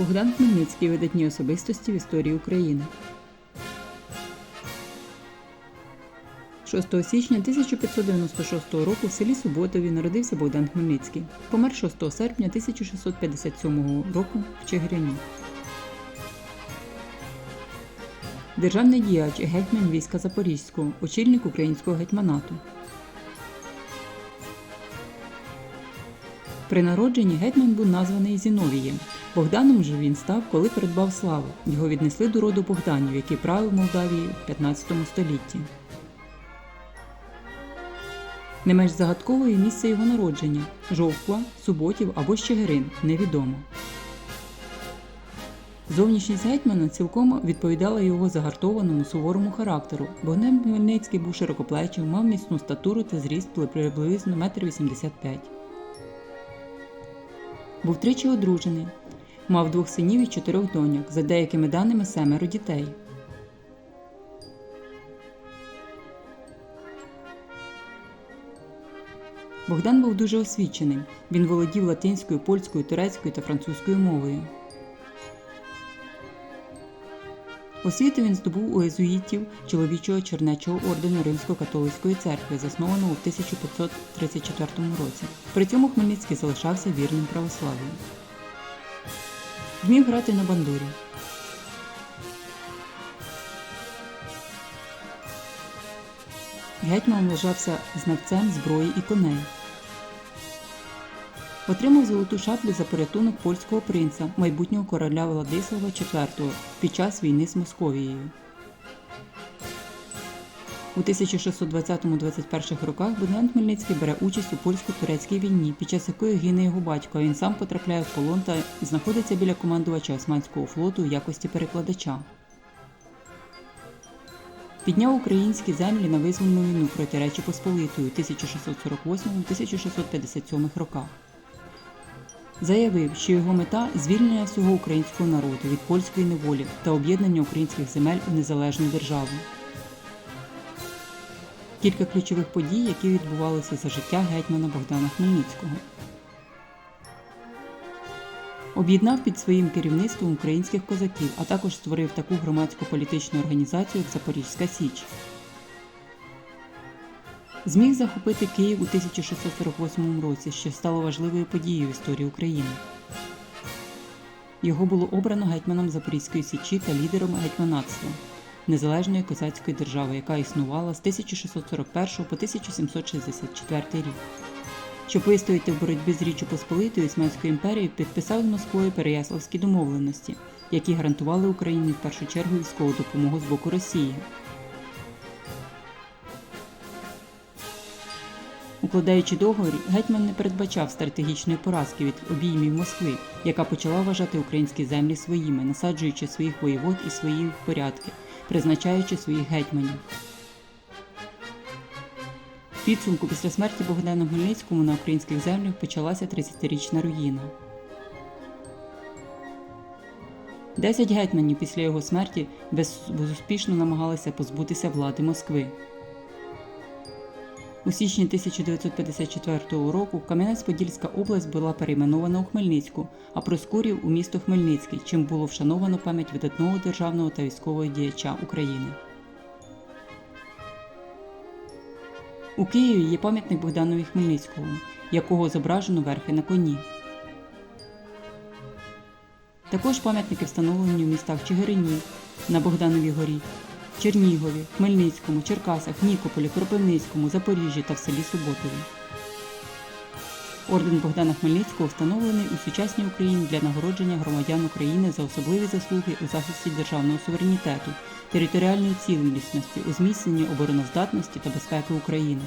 Богдан Хмельницький видатні особистості в історії України. 6 січня 1596 року в селі Суботові народився Богдан Хмельницький. Помер 6 серпня 1657 року в Чигиряні. Державний діяч гетьман війська Запорізького, очільник українського гетьманату. При народженні гетьман був названий Зіновієм. Богданом же він став, коли придбав славу. Його віднесли до роду Богданів, який правив Молдавією в 15 столітті. Не менш загадковою місце його народження Жовква, Суботів або Щегирин невідомо. Зовнішність гетьмана цілком відповідала його загартованому суворому характеру. Богдан Хмельницький був широкоплечим, мав міцну статуру та зріст приблизно 1,85 м. Був тричі одружений, мав двох синів і чотирьох доньок, за деякими даними семеро дітей. Богдан був дуже освіченим. Він володів латинською, польською, турецькою та французькою мовою. Освіту він здобув у езуїтів чоловічого чернечого ордену Римсько-католицької церкви, заснованого в 1534 році. При цьому Хмельницький залишався вірним православ'ю. Вмів грати на бандурі. Гетьман вважався знавцем зброї і коней. Отримав золоту шаблю за порятунок польського принца, майбутнього короля Владислава IV під час війни з Московією. У 1620-21 роках Богдан Хмельницький бере участь у польсько-турецькій війні, під час якої гине його батько, а він сам потрапляє в полон та знаходиться біля командувача Османського флоту у якості перекладача. Підняв українські землі на визвольну війну проти Речі Посполитої у 1648-1657 роках. Заявив, що його мета звільнення всього українського народу від польської неволі та об'єднання українських земель у незалежну державу. Кілька ключових подій, які відбувалися за життя гетьмана Богдана Хмельницького. Об'єднав під своїм керівництвом українських козаків, а також створив таку громадську політичну організацію, як Запорізька Січ. Зміг захопити Київ у 1648 році, що стало важливою подією в історії України. Його було обрано гетьманом Запорізької Січі та лідером гетьманатства незалежної козацької держави, яка існувала з 1641 по 1764 рік. Щоб вистояти в боротьбі з Річчю Посполитою Османською імперією, підписав з Москвою Переяславські домовленості, які гарантували Україні в першу чергу військову допомогу з боку Росії. Укладаючи договір, гетьман не передбачав стратегічної поразки від обіймів Москви, яка почала вважати українські землі своїми, насаджуючи своїх воєвод і свої порядки, призначаючи своїх гетьманів. Підсумку після смерті Богдана Хмельницькому на українських землях почалася 30-річна руїна. Десять гетьманів після його смерті безуспішно намагалися позбутися влади Москви. У січні 1954 року Кам'янець-Подільська область була перейменована у Хмельницьку, а Проскурів у місто Хмельницький, чим було вшановано пам'ять видатного державного та військового діяча України. У Києві є пам'ятник Богданові Хмельницькому, якого зображено верхи на коні. Також пам'ятники встановлені в містах Чигирині, на Богдановій горі, Чернігові, Хмельницькому, Черкасах, Нікополі, Кропивницькому, Запоріжжі та в селі Суботові. Орден Богдана Хмельницького встановлений у сучасній Україні для нагородження громадян України за особливі заслуги у захисті державного суверенітету, територіальної цілісності, у зміцненні обороноздатності та безпеки України.